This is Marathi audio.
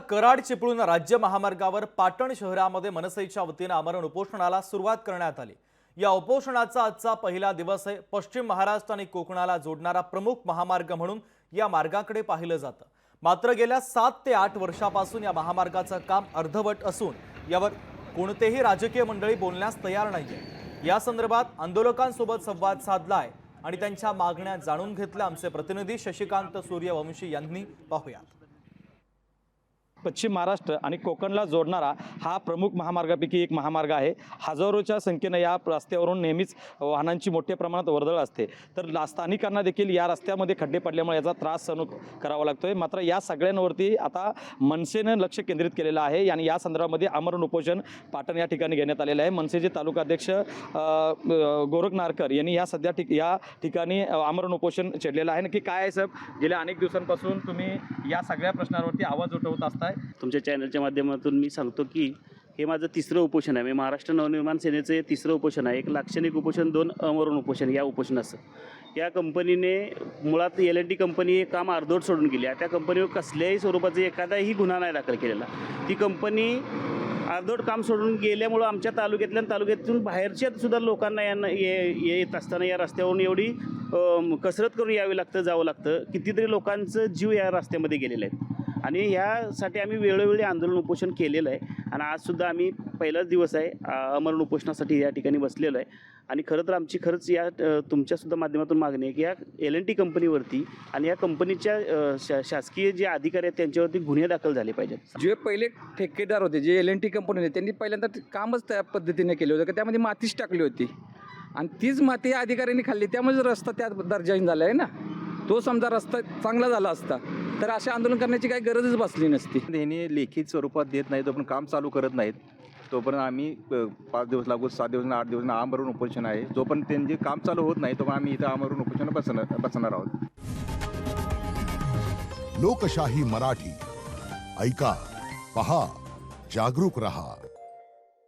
कराड चिपळूण राज्य महामार्गावर पाटण शहरामध्ये मनसेच्या वतीनं आमरण उपोषणाला सुरुवात करण्यात आली. या उपोषणाचा आजचा पहिला दिवस आहे. पश्चिम महाराष्ट्र आणि कोकणाला जोडणारा प्रमुख महामार्ग म्हणून या मार्गाकडे पाहिलं जातं. मात्र गेल्या सात ते आठ वर्षापासून या महामार्गाचं काम अर्धवट असून यावर कोणतेही राजकीय मंडळी बोलण्यास तयार नाहीये. या संदर्भात आंदोलकांसोबत संवाद साधलाय आणि त्यांच्या मागण्या जाणून घेतल्या आमचे प्रतिनिधी शशिकांत सूर्यवंशी यांनी. पाहूयात. पश्चिम महाराष्ट्र आणि कोकणला जोडणारा हा प्रमुख महामार्गापैकी एक महामार्ग आहे. हजारोच्या संख्येनं या रस्त्यावरून नेहमीच वाहनांची मोठ्या प्रमाणात वर्दळ असते. तर स्थानिकांना देखील या रस्त्यामध्ये खड्डे पडल्यामुळे याचा त्रास सहन करावा लागतोय. मात्र या सगळ्यांवरती आता मनसेनं लक्ष केंद्रित केलेलं आहे आणि या संदर्भामध्ये आमरण उपोषण पाटण या ठिकाणी घेण्यात आलेलं आहे. मनसेचे तालुकाध्यक्ष अ, गोरख नारकर यांनी या सध्या ठिक या ठिकाणी आमरण उपोषण छेडलेलं आहे. नक्की काय आहे साहेब? गेल्या अनेक दिवसांपासून तुम्ही या सगळ्या प्रश्नांवरती आवाज उठवत असताय. तुमच्या चॅनलच्या माध्यमातून मी सांगतो की हे माझं तिसरं उपोषण आहे. मी महाराष्ट्र नवनिर्माण सेनेचं हे तिसरं उपोषण आहे. एक लाक्षणिक उपोषण दोन अमरण उपोषण या उपोषणाचं. या कंपनीने मुळात एल एन टी कंपनी हे काम अर्धवट सोडून गेली. आहे त्या कंपनीवर कसल्याही स्वरूपाचा एखादाही गुन्हा नाही दाखल केलेला. ती कंपनी अर्धवट काम सोडून गेल्यामुळं आमच्या तालुक्यातल्या तालुक्यातून बाहेरच्या सुद्धा लोकांना यांना ये येत असताना या रस्त्यावरून एवढी कसरत करून यावी लागतं जावं लागतं. कितीतरी लोकांचं जीव या रस्त्यामध्ये गेलेले आहेत आणि ह्यासाठी आम्ही वेळोवेळी आंदोलन उपोषण केलेलं आहे. आणि आजसुद्धा आम्ही पहिलाच दिवस आहे अमरण उपोषणासाठी या ठिकाणी बसलेलो आहे. आणि खरं तर आमची खरंच या तुमच्यासुद्धा माध्यमातून मागणी आहे की या एल एन टी कंपनीवरती आणि या कंपनीच्या शा शासकीय जे अधिकारी आहेत त्यांच्यावरती गुन्हे दाखल झाले पाहिजेत. जे पहिले ठेकेदार होते J L N T company होते त्यांनी पहिल्यांदा ते कामच त्या पद्धतीने केलं होतं का त्यामध्ये मातीच टाकली होती. आणि तीच माती या अधिकाऱ्यांनी खाल्ली त्यामुळे रस्ता त्या दर्जाहीन झाला आहे ना. तो समजा रस्ता चांगला झाला असता. तर असे आंदोलन करण्याची काही गरजच बसली नसती. ह्यांनी लेखी स्वरूपात देत नाहीत तोपर्यंत काम चालू करत नाहीत. तोपर्यंत आम्ही पाच दिवस लागू सात दिवस आठ दिवस आमरण उपोषण आहे. जोपर्यंत त्यांचे काम चालू होत नाही तोपर्यंत आम्ही इथं आमरण उपोषण बसणार बसणार आहोत. लोकशाही मराठी. ऐका पहा जागरूक रहा.